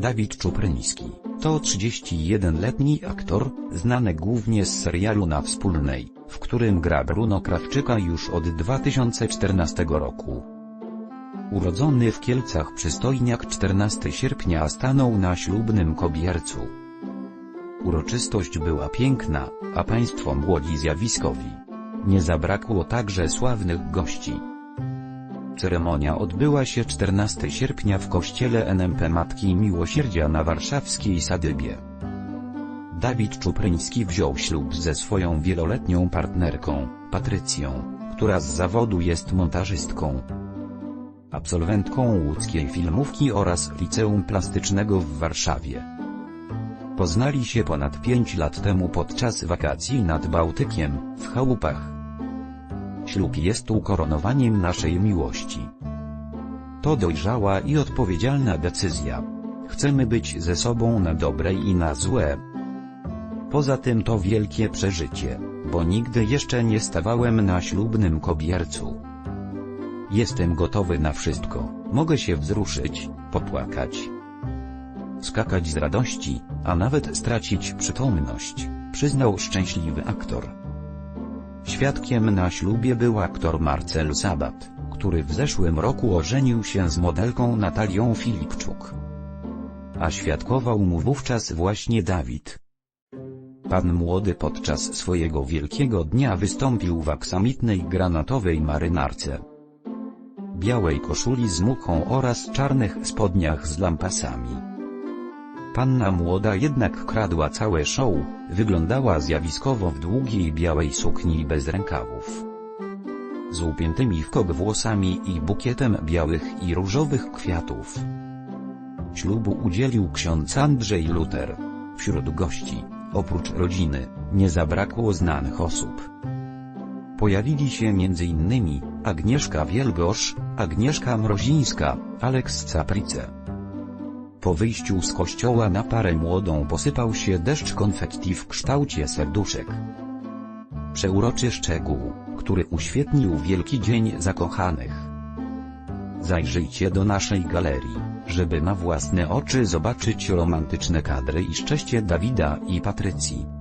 Dawid Czupryński, to 31-letni aktor, znany głównie z serialu Na Wspólnej, w którym gra Bruno Krawczyka już od 2014 roku. Urodzony w Kielcach przystojniak 14 sierpnia stanął na ślubnym kobiercu. Uroczystość była piękna, a państwo młodzi zjawiskowi. Nie zabrakło także sławnych gości. Ceremonia odbyła się 14 sierpnia w kościele NMP Matki Miłosierdzia na warszawskiej Sadybie. Dawid Czupryński wziął ślub ze swoją wieloletnią partnerką, Patrycją, która z zawodu jest montażystką. Absolwentką łódzkiej filmówki oraz Liceum Plastycznego w Warszawie. Poznali się ponad 5 lat temu podczas wakacji nad Bałtykiem, w chałupach. Ślub jest ukoronowaniem naszej miłości. To dojrzała i odpowiedzialna decyzja. Chcemy być ze sobą na dobre i na złe. Poza tym to wielkie przeżycie, bo nigdy jeszcze nie stawałem na ślubnym kobiercu. Jestem gotowy na wszystko, mogę się wzruszyć, popłakać, skakać z radości, a nawet stracić przytomność, przyznał szczęśliwy aktor. Świadkiem na ślubie był aktor Marcel Sabat, który w zeszłym roku ożenił się z modelką Natalią Filipczuk. A świadkował mu wówczas właśnie Dawid. Pan młody podczas swojego wielkiego dnia wystąpił w aksamitnej granatowej marynarce, białej koszuli z muchą oraz czarnych spodniach z lampasami. Panna młoda jednak kradła całe show, wyglądała zjawiskowo w długiej białej sukni bez rękawów. Z upiętymi w kok włosami i bukietem białych i różowych kwiatów. Ślubu udzielił ksiądz Andrzej Luter. Wśród gości, oprócz rodziny, nie zabrakło znanych osób. Pojawili się m.in. Agnieszka Wielgosz, Agnieszka Mrozińska, Aleks Caprice. Po wyjściu z kościoła na parę młodą posypał się deszcz konfetti w kształcie serduszek. Przeuroczy szczegół, który uświetnił Wielki Dzień Zakochanych. Zajrzyjcie do naszej galerii, żeby na własne oczy zobaczyć romantyczne kadry i szczęście Dawida i Patrycji.